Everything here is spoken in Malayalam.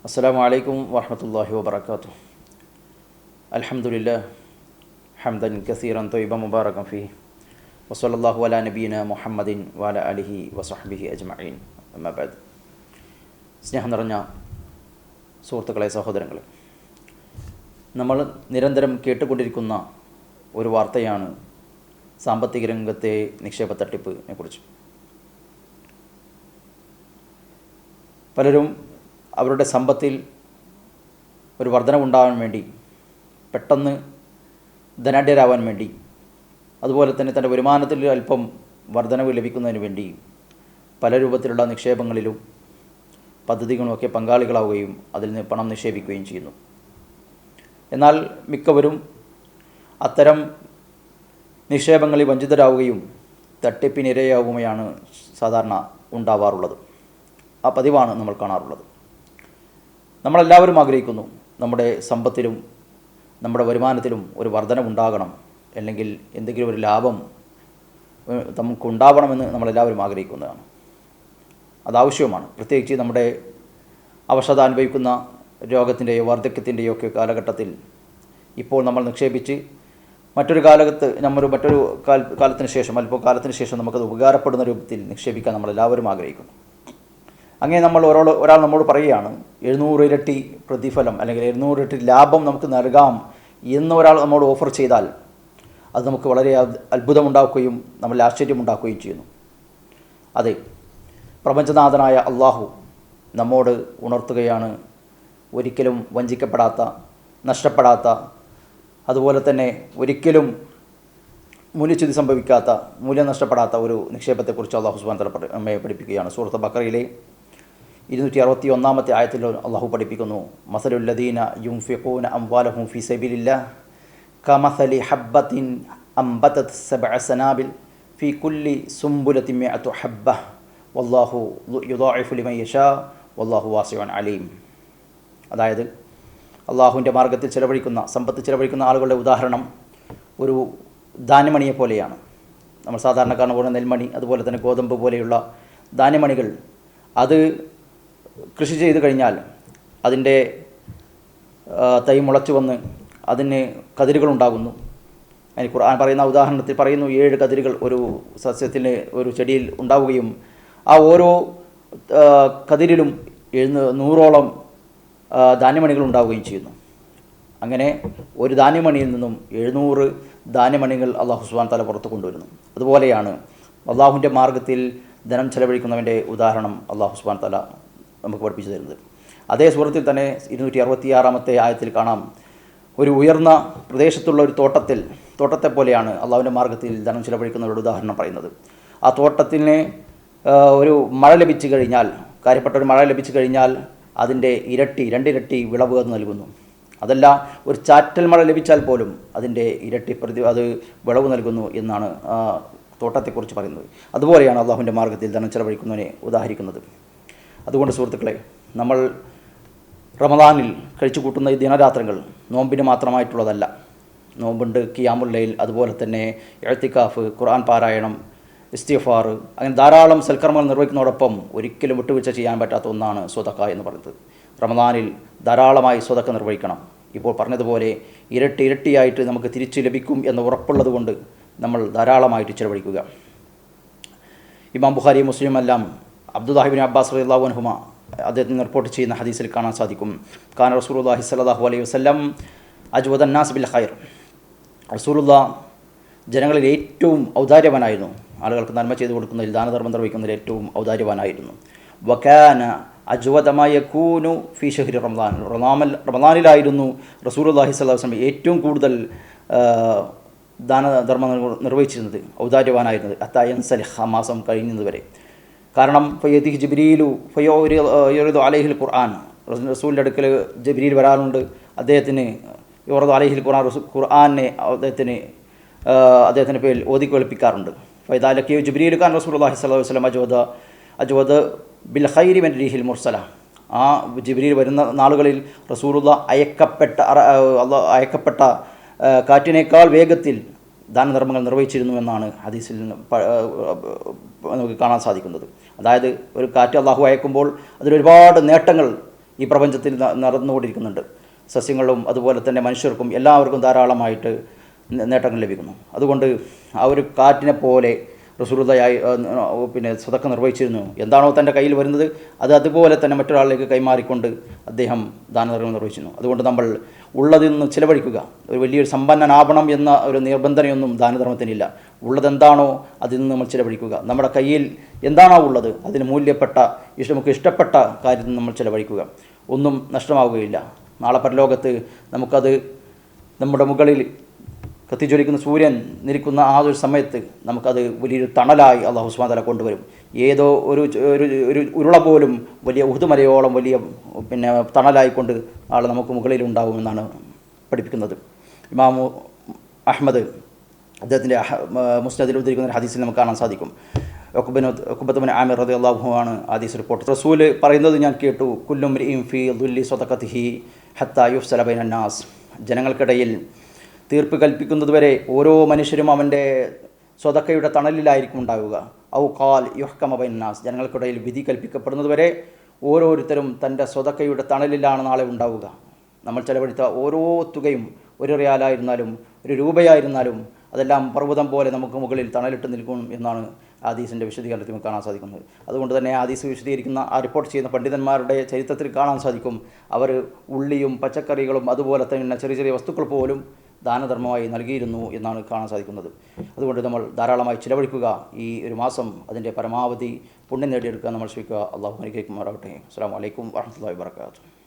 السلام عليكم ورحمة الله وبركاته الحمد لله حمدا كثيرا طيبا مباركا فيه وصلى الله على نبينا محمد وعلى آله وصحبه أجمعين أما بعد സ്നേഹം നിറഞ്ഞ സുഹൃത്തുക്കളെ സഹോദരങ്ങളെ നമ്മൾ നിരന്തരം കേട്ടുകൊണ്ടിരിക്കുന്ന ഒരു വാർത്തയാണ് സാമ്പത്തിക രംഗത്തെ നിക്ഷേപ തട്ടിപ്പിനെ കുറിച്ച് പലരും അവരുടെ സമ്പത്തിൽ ഒരു വർധനവുണ്ടാകാൻ വേണ്ടി പെട്ടെന്ന് ധനാഢ്യരാവാൻ വേണ്ടി അതുപോലെ തന്നെ തന്റെ വരുമാനത്തിൽ അല്പം വർധനവ് ലഭിക്കുന്നതിന് വേണ്ടി പല രൂപത്തിലുള്ള നിക്ഷേപങ്ങളിലും പദ്ധതികളുമൊക്കെ പങ്കാളികളാവുകയും അതിൽ നിന്ന് പണം നിക്ഷേപിക്കുകയും ചെയ്യുന്നു. എന്നാൽ മിക്കവരും അത്തരം നിക്ഷേപങ്ങളിൽ വഞ്ചിതരാവുകയും തട്ടിപ്പിനിരയാവുകയാണ് സാധാരണ ഉണ്ടാവാറുള്ളത്. ആ പതിവാണ് നമ്മൾ കാണാറുള്ളത്. നമ്മളെല്ലാവരും ആഗ്രഹിക്കുന്നു നമ്മുടെ സമ്പത്തിലും നമ്മുടെ വരുമാനത്തിലും ഒരു വർധനമുണ്ടാകണം അല്ലെങ്കിൽ എന്തെങ്കിലും ഒരു ലാഭം നമുക്ക് നമുക്കുണ്ടാവണമെന്ന് നമ്മളെല്ലാവരും ആഗ്രഹിക്കുന്നതാണ്. അതാവശ്യവുമാണ്. പ്രത്യേകിച്ച് നമ്മുടെ അവശത അനുഭവിക്കുന്ന രോഗത്തിന്റെയോ വാർദ്ധക്യത്തിന്റെയോ ഒക്കെ കാലഘട്ടത്തിൽ ഇപ്പോൾ നമ്മൾ നിക്ഷേപിച്ച് മറ്റൊരു കാലത്ത് നമ്മൾ മറ്റൊരു കാലത്തിന് ശേഷം അല്പ കാലത്തിന് ശേഷം നമുക്കത് ഉപകാരപ്പെടുന്ന രൂപത്തിൽ നിക്ഷേപിക്കാൻ നമ്മളെല്ലാവരും ആഗ്രഹിക്കുന്നു. അങ്ങനെ നമ്മൾ ഒരാൾ ഒരാൾ നമ്മോട് പറയുകയാണ് എഴുന്നൂറ് ഇരട്ടി പ്രതിഫലം അല്ലെങ്കിൽ എഴുന്നൂറ് ഇരട്ടി ലാഭം നമുക്ക് നൽകാം എന്ന് ഒരാൾ നമ്മോട് ഓഫർ ചെയ്താൽ അത് നമുക്ക് വളരെ അത്ഭുതമുണ്ടാക്കുകയും നമ്മൾ ആശ്ചര്യമുണ്ടാക്കുകയും ചെയ്യുന്നു. അതെ പ്രപഞ്ചനാഥനായ അള്ളാഹു നമ്മോട് ഉണർത്തുകയാണ് ഒരിക്കലും വഞ്ചിക്കപ്പെടാത്ത നഷ്ടപ്പെടാത്ത അതുപോലെ തന്നെ ഒരിക്കലും മൂല്യച്യുതി സംഭവിക്കാത്ത മൂല്യം നഷ്ടപ്പെടാത്ത ഒരു നിക്ഷേപത്തെക്കുറിച്ച് അള്ളാഹു സുബാൻ തല നമ്മെ പഠിപ്പിക്കുകയാണ്. സുഹൃത്ത് ബക്കറയിലെ ഇരുന്നൂറ്റി അറുപത്തി ഒന്നാമത്തെ ആയത്തിൽ അള്ളാഹു പഠിപ്പിക്കുന്നു. മസലുല്ലദീന യുംഫിഖൂന അംവാലഹും ഫി സബിലില്ല. കമസലി ഹബ്ബത്തിൻ അംബതത് സബ സനാബിൽ ഫി കുല്ലി സുംബുലത്തി അത്തു ഹബ്ബ. വല്ലാഹു യശാ. വല്ലാഹു വാസിയോൻ അലീം. അതായത് അള്ളാഹുവിന്റെ മാർഗത്തിൽ ചിലവഴിക്കുന്ന സമ്പത്ത് ചിലവഴിക്കുന്ന ആളുകളുടെ ഉദാഹരണം ഒരു ധാന്യമണിയെ പോലെയാണ്. നമ്മൾ സാധാരണ കാണുന്ന പോലെ നെൽമണി അതുപോലെ തന്നെ ഗോതമ്പ് പോലെയുള്ള ധാന്യമണികൾ. അത് കൃഷി ചെയ്ത് കഴിഞ്ഞാൽ അതിന്റെ തൈ മുളച്ചു വന്ന് അതിന് കതിരുകളുണ്ടാകുന്നു. അതിന് ഖുർആൻ പറയുന്ന ഉദാഹരണത്തിൽ പറയുന്നു ഏഴ് കതിരുകൾ ഒരു സസ്യത്തിന് ഒരു ചെടിയിൽ ഉണ്ടാവുകയും ആ ഓരോ കതിരിലും എഴുന്ന നൂറോളം ധാന്യമണികൾ ഉണ്ടാവുകയും ചെയ്യുന്നു. അങ്ങനെ ഒരു ധാന്യമണിയിൽ നിന്നും എഴുന്നൂറ് ധാന്യമണികൾ അള്ളാഹു സുബാൻ തല പുറത്ത് കൊണ്ടുവരുന്നു. അതുപോലെയാണ് അള്ളാഹുവിന്റെ മാർഗത്തിൽ ധനം ചെലവഴിക്കുന്നവന്റെ ഉദാഹരണം അള്ളാഹു സുബാൻ തല നമുക്ക് പഠിപ്പിച്ചു തരുന്നത്. അതേ സുഹൃത്തിൽ തന്നെ ഇരുന്നൂറ്റി അറുപത്തിയാറാമത്തെ ആയത്തിൽ കാണാം. ഒരു ഉയർന്ന പ്രദേശത്തുള്ള ഒരു തോട്ടത്തിൽ തോട്ടത്തെ പോലെയാണ് അള്ളാഹുവിന്റെ മാർഗത്തിൽ ധനം ചിലവഴിക്കുന്നവരുടെ ഉദാഹരണം പറയുന്നത്. ആ തോട്ടത്തിന് ഒരു മഴ ലഭിച്ചു കഴിഞ്ഞാൽ കാര്യപ്പെട്ട ഒരു മഴ ലഭിച്ചു കഴിഞ്ഞാൽ അതിന്റെ ഇരട്ടി രണ്ടിരട്ടി വിളവ് അത് നൽകുന്നു. അതല്ല ഒരു ചാറ്റൽ മഴ ലഭിച്ചാൽ പോലും അതിന്റെ ഇരട്ടി പ്രതി അത് വിളവ് നൽകുന്നു എന്നാണ് തോട്ടത്തെക്കുറിച്ച് പറയുന്നത്. അതുപോലെയാണ് അള്ളാഹുവിന്റെ മാർഗത്തിൽ ധനം ചെലവഴിക്കുന്നതിനെ ഉദാഹരിക്കുന്നത്. അതുകൊണ്ട് സുഹൃത്തുക്കളെ നമ്മൾ റമദാനിൽ കഴിച്ചു കൂട്ടുന്ന ഈ ദിനരാത്രങ്ങൾ നോമ്പിന് മാത്രമായിട്ടുള്ളതല്ല. നോമ്പുണ്ട് കിയാമുല്ലയിൽ അതുപോലെ തന്നെ എഴുത്തിക്കാഫ് ഖുർആൻ പാരായണം ഇസ്തിഫാർ അങ്ങനെ ധാരാളം സൽക്കർമ്മങ്ങൾ നിർവഹിക്കുന്നതോടൊപ്പം ഒരിക്കലും വിട്ടുവീഴ്ച ചെയ്യാൻ പറ്റാത്ത ഒന്നാണ് സ്വതക്ക എന്ന് പറയുന്നത്. റമദാനിൽ ധാരാളമായി സ്വതക്ക നിർവഹിക്കണം. ഇപ്പോൾ പറഞ്ഞതുപോലെ ഇരട്ടി ഇരട്ടിയായിട്ട് നമുക്ക് തിരിച്ചു ലഭിക്കും എന്ന് ഉറപ്പുള്ളതുകൊണ്ട് നമ്മൾ ധാരാളമായിട്ട് ചിലവഴിക്കുക. ഇമാം ബുഖാരി മുസ്ലിം എല്ലാം അബ്ദുല്ലാഹിബിൻ അബ്ബാസ് റളിയല്ലാഹു അൻഹുമ അദ്ദേഹത്തിന് റിപ്പോർട്ട് ചെയ്യുന്ന ഹദീസിൽ കാണാൻ സാധിക്കും. ഖാൻ റസൂലുള്ളാഹി സ്വല്ലല്ലാഹു അലൈഹി വസ്ലം അജ്വദ് അന്നാസ് ബിൽ ഖൈർ. റസൂലുള്ള ജനങ്ങളിൽ ഏറ്റവും ഔദാര്യവാനായിരുന്നു. ആളുകൾക്ക് നന്മ ചെയ്തു കൊടുക്കുന്നതിൽ ദാനധർമ്മം നിർവഹിക്കുന്നതിൽ ഏറ്റവും ഔദാര്യവാനായിരുന്നു. വക്കാന അജ്വദമായ കൂനു ഫി ഷഹിർ റമദാൻ. റമദാമൽ റമദാനിലായിരുന്നു റസൂലുള്ളാഹി സ്വല്ലല്ലാഹു അലൈഹി വസല്ലം ഏറ്റവും കൂടുതൽ ദാനധർമ്മം നിർവഹിച്ചിരുന്നത് ഔദാര്യവാനായിരുന്നത്. അത്തായൻ സലിഹ മാസം കഴിയുന്നത് വരെ കാരണം ഫയ്യദി ജിബ്രീലു ഫയ്യോറിദു അലഹിൽ ഖുർആൻ. റസൂലിന്റെ അടുക്കൽ ജബ്രീൽ വരാനുണ്ട് അദ്ദേഹത്തിന് യോറദു അലഹിൽ ഖുർആൻ ഖുർആനെ അദ്ദേഹത്തിന് അദ്ദേഹത്തിന്റെ പേരിൽ ഓതി കേൾപ്പിക്കാറുണ്ട് ഫൈദാലക്കിയ ജിബ്രീൽ ഖാൻ റസൂൽ അള്ളാഹി സ്വലാഹു വസ്ലം അജോദ അജോദ് ബിൽ ഹൈരി മെൻ റീഹിൽ മുർസല. ആ ജിബ്രീൽ വരുന്ന നാളുകളിൽ റസൂലുള്ള അയക്കപ്പെട്ട അയക്കപ്പെട്ട കാറ്റിനേക്കാൾ വേഗത്തിൽ ദാനധർമ്മങ്ങൾ നിർവഹിച്ചിരുന്നു എന്നാണ് ഹദീസിൽ നമുക്ക് കാണാൻ സാധിക്കുന്നത്. അതായത് ഒരു കാറ്റ് അള്ളാഹു അയക്കുമ്പോൾ അതിലൊരുപാട് നേട്ടങ്ങൾ ഈ പ്രപഞ്ചത്തിൽ നടന്നുകൊണ്ടിരിക്കുന്നുണ്ട്. സസ്യങ്ങളും അതുപോലെ തന്നെ മനുഷ്യർക്കും എല്ലാവർക്കും ധാരാളമായിട്ട് നേട്ടങ്ങൾ ലഭിക്കുന്നു. അതുകൊണ്ട് ആ ഒരു കാറ്റിനെ പോലെ റസൂലുള്ളയായി പിന്നെ സ്വതക്ക നിർവഹിച്ചിരുന്നു. എന്താണോ തന്റെ കയ്യിൽ വരുന്നത് അത് അതുപോലെ തന്നെ മറ്റൊരാളിലേക്ക് കൈമാറിക്കൊണ്ട് അദ്ദേഹം ദാനധർമ്മം നിർവഹിച്ചിരുന്നു. അതുകൊണ്ട് നമ്മൾ ഉള്ളതിൽ നിന്ന് ചിലവഴിക്കുക. ഒരു വലിയൊരു സമ്പന്നനാവണം എന്ന ഒരു നിബന്ധനയൊന്നും ദാനധർമ്മത്തിനില്ല. ഉള്ളതെന്താണോ അതിൽ നിന്ന് നമ്മൾ ചിലവഴിക്കുക. നമ്മുടെ കയ്യിൽ എന്താണോ ഉള്ളത് അതിന് മൂല്യപ്പെട്ട ഇഷ്ട നമുക്ക് ഇഷ്ടപ്പെട്ട കാര്യത്തിൽ നമ്മൾ ചിലവഴിക്കുക. ഒന്നും നഷ്ടമാവുകയില്ല. നാളെ പരലോകത്ത് നമുക്കത് നമ്മുടെ മുകളിൽ കത്തിജ്വലിക്കുന്ന സൂര്യൻ നിൽക്കുന്ന ആ ഒരു സമയത്ത് നമുക്കത് വലിയൊരു തണലായി അള്ളാഹു സുബാൻ കൊണ്ടുവരും. ഏതോ ഒരു ഒരു ഉരുള പോലും വലിയ ഉഹുതുമലയോളം വലിയ പിന്നെ തണലായിക്കൊണ്ട് ആൾ നമുക്ക് മുകളിൽ ഉണ്ടാകുമെന്നാണ് പഠിപ്പിക്കുന്നത്. ഇമാമു അഹമ്മദ് അദ്ദേഹത്തിന്റെ മുസ്നദിൽ ഉദ്ധരിക്കുന്ന ഹദീസിൽ നമുക്ക് കാണാൻ സാധിക്കും. ഒക്കുബിന് ഒക്കുബത്തുബിൻ ആമിർ റതി അള്ളാഹു ആണ് ഹദീസ് റിപ്പോർട്ട്. റസൂൽ പറയുന്നത് ഞാൻ കേട്ടു കുല്ലും ഫി ദുല്ലി സ്വതക്കത്തിഹി ഹത്ത യുഫ് സലബൈൻ അന്നാസ് ജനങ്ങൾക്കിടയിൽ തീർപ്പ് കൽപ്പിക്കുന്നതുവരെ ഓരോ മനുഷ്യരും അവന്റെ സ്വതക്കയുടെ തണലിലായിരിക്കും ഉണ്ടാവുക. ഔ കാൽ യുഹ്കമബൈനാസ് ജനങ്ങൾക്കിടയിൽ വിധി കൽപ്പിക്കപ്പെടുന്നതുവരെ ഓരോരുത്തരും തന്റെ സ്വതക്കയുടെ തണലിലാണ് നാളെ ഉണ്ടാവുക. നമ്മൾ ചെലവഴിത്ത ഓരോ തുകയും ഒരു റിയാലായിരുന്നാലും ഒരു രൂപയായിരുന്നാലും അതെല്ലാം പർവതം പോലെ നമുക്ക് മുകളിൽ തണലിട്ട് നിൽക്കും എന്നാണ് ആദീസിന്റെ വിശദീകരണത്തിൽ കാണാൻ സാധിക്കുന്നത്. അതുകൊണ്ട് തന്നെ ആദീസ് വിശദീകരിക്കുന്ന ആ റിപ്പോർട്ട് ചെയ്യുന്ന പണ്ഡിതന്മാരുടെ ചരിത്രത്തിൽ കാണാൻ സാധിക്കും. അവർ ഉള്ളിയും പച്ചക്കറികളും അതുപോലെ തന്നെ ചെറിയ ചെറിയ വസ്തുക്കൾ പോലും ദാനധർമ്മമായി നൽകിയിരുന്നു എന്നാണ് കാണാൻ സാധിക്കുന്നത്. അതുകൊണ്ട് നമ്മൾ ധാരാളമായി ചിലവഴിക്കുക. ഈ ഒരു മാസം അതിന്റെ പരമാവധി പുണ്യം നേടിയെടുക്കാൻ നമ്മൾ ശ്രമിക്കുക. അള്ളാഹു അനുഗ്രഹിക്കുമാറാവട്ടെ അസ്സാം വലൈക്കും വാഹമത്തല്ലാ വാബർക്കാത്തു